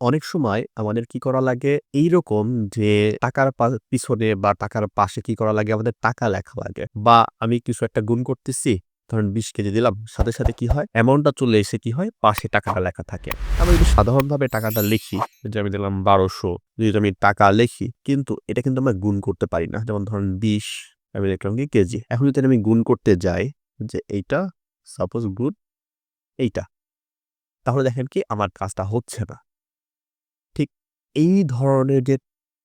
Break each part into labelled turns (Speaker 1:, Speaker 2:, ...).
Speaker 1: অনেক সময় আমাদের কি করা লাগে? এইরকম যে টাকার পিছনে বা টাকার পাশে কি করা লাগে? আমাদের টাকা লেখা লাগে। বা আমি কিছু একটা গুণ করতেছি, ধরেন বিশ কেজি দিলাম, সাথে সাথে কি হয়? অ্যামাউন্টটা চলে এসে কি হয়? পাশে টাকাটা লেখা থাকে। আমি যদি সাধারণভাবে টাকাটা লিখি যে আমি দিলাম বারোশো, যদি আমি টাকা লিখি, কিন্তু এটা কিন্তু আমরা গুণ করতে পারি না। যেমন ধরেন বিশ, আমি দেখলাম কি কেজি। এখন যদি আমি গুণ করতে যাই যে এইটা সাপোজ গুণ এইটা। তাহলে দেখেন কি আমার কাজটা হচ্ছে না। এই ধরনের যে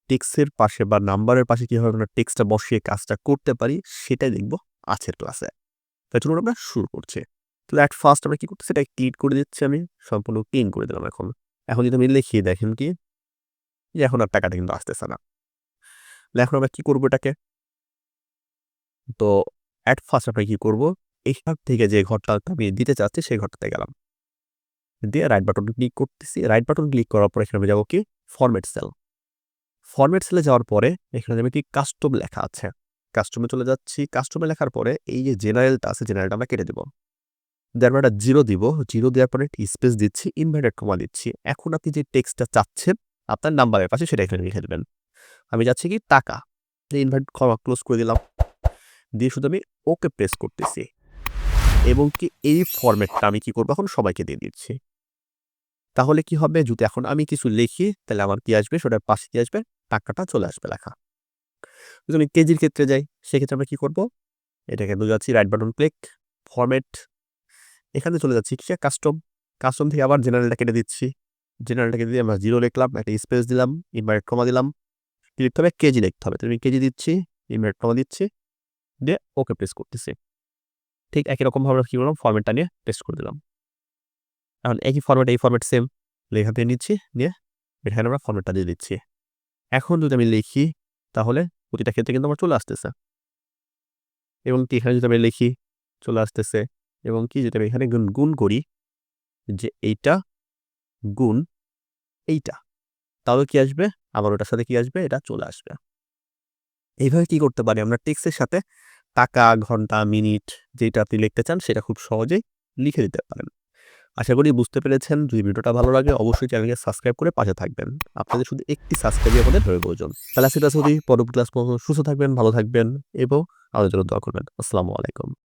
Speaker 1: টেক্সের পাশে বা নাম্বারের পাশে কীভাবে আমরা টেক্সটা বসিয়ে কাজটা করতে পারি, সেটাই দেখব আজকের ক্লাসে। তাই চলুন আমরা শুরু করছি। তো অ্যাট ফার্স্ট আমরা কী করতেছি এটা ক্লিক করে দিচ্ছি আমি, সম্পূর্ণ ক্লিন করে দিলাম এখন। এখন যদি আমি লিখি, দেখেন কি? যে এখন আর টাকাটা কিন্তু আসতেছে না। তাহলে এখন আমরা কী করব এটাকে? তো অ্যাট ফার্স্ট আমরা কী করব? এইখান থেকে যে ঘরটা আমি দিতে চাচ্ছি, সেই ঘরটাতে গেলাম। দিয়ে রাইট বাটন ক্লিক করতেছি। রাইট বাটন ক্লিক করার পর এখানে আমি যাব কি? ফরম্যাট সেল ফরম্যাট সেলে যাওয়ার পরে এখানে আমি কি কাস্টম লেখা আছে। কাস্টমে চলে যাচ্ছি। কাস্টমে লেখার পরে এই যে জেনারেলটা আছে জেনারেলটা আমরা কেটে দেবো। দেওয়ার একটা জিরো দিব। জিরো দেওয়ার পরে একটি স্পেস দিচ্ছি ইনভার্টেড কমা দিচ্ছি। এখন আপনি যে টেক্সটটা চাচ্ছেন, আপনার নাম্বারের পাশে সেটা এখানে লিখে দেবেন। আমি যাচ্ছি কি টাকা। ইনভার্ট কমা ক্লোজ করে দিলাম। দিয়ে শুধু আমি ওকে প্রেস করতেছি। এবং কি এই ফরম্যাটটা আমি কি করব? এখন সবাইকে দিয়ে দিচ্ছি। তাহলে কি হবে? যদি এখন আমি কিছু লিখি, তাহলে আমার কি আসবে? সেটার পাশে কি আসবে? টাকাটা চলে আসবে লেখা। যদি আমি কেজির ক্ষেত্রে যাই, সেক্ষেত্রে আমরা কি করব? এটাকে দু যাচ্ছি রাইট বাটন ক্লিক ফরম্যাট এখানে চলে যাচ্ছি কি? কাস্টম কাস্টম থেকে আবার জেনারেলটা কেটে দিচ্ছি। জেনারেলটা কেটে দিয়ে আমরা জিরো লিখলাম, একটা স্পেস দিলাম ইনভার্ট কমা দিলাম। কি লিখতে হবে? কেজি লিখতে হবে। তুমি কেজি দিচ্ছি ইনভার্ট কমা দিচ্ছি, দিয়ে ওকে প্রেস করতেছি। ঠিক একই রকমভাবে কী করলাম? ফরম্যাটটা নিয়ে পেস্ট করে দিলাম। এখন একই ফরম্যাট এই ফরম্যাট সেম লেখা দিয়ে নিচ্ছি, নিয়ে এখানে আমরা ফরম্যাটটা দিয়ে দিচ্ছি। এখন যদি আমি লিখি, তাহলে প্রতিটা ক্ষেত্রে কিন্তু আমার চলে আসতেছে। এবং কি, এখানে যদি আমি লিখি, চলে আসতেছে। এবং কি, যদি আমি এখানে গুণ গুণ করি, যে এইটা গুণ এইটা, তাহলে কি আসবে? আবার ওটার সাথে কি আসবে? এটা চলে আসবে। এইভাবে কি করতে পারি? আমরা টেক্সের সাথে টাকা, ঘণ্টা মিনিট যেটা আপনি লিখতে চান, সেটা খুব সহজেই লিখে দিতে পারেন। আশা করি বুঝতে পেরেছেন। যদি ভিডিওটা ভালো লাগে, অবশ্যই চ্যানেলকে সাবস্ক্রাইব করে পাশে থাকবেন। আপনাদের শুধু একটি সাবস্ক্রাইবই আমাদের ধরে প্রয়োজন। তাহলে সেটা পরবর্তী ক্লাস সুস্থ থাকবেন, ভালো থাকবেন এবং আমাদের জন্য দোয়া করবেন। আসসালামু আলাইকুম।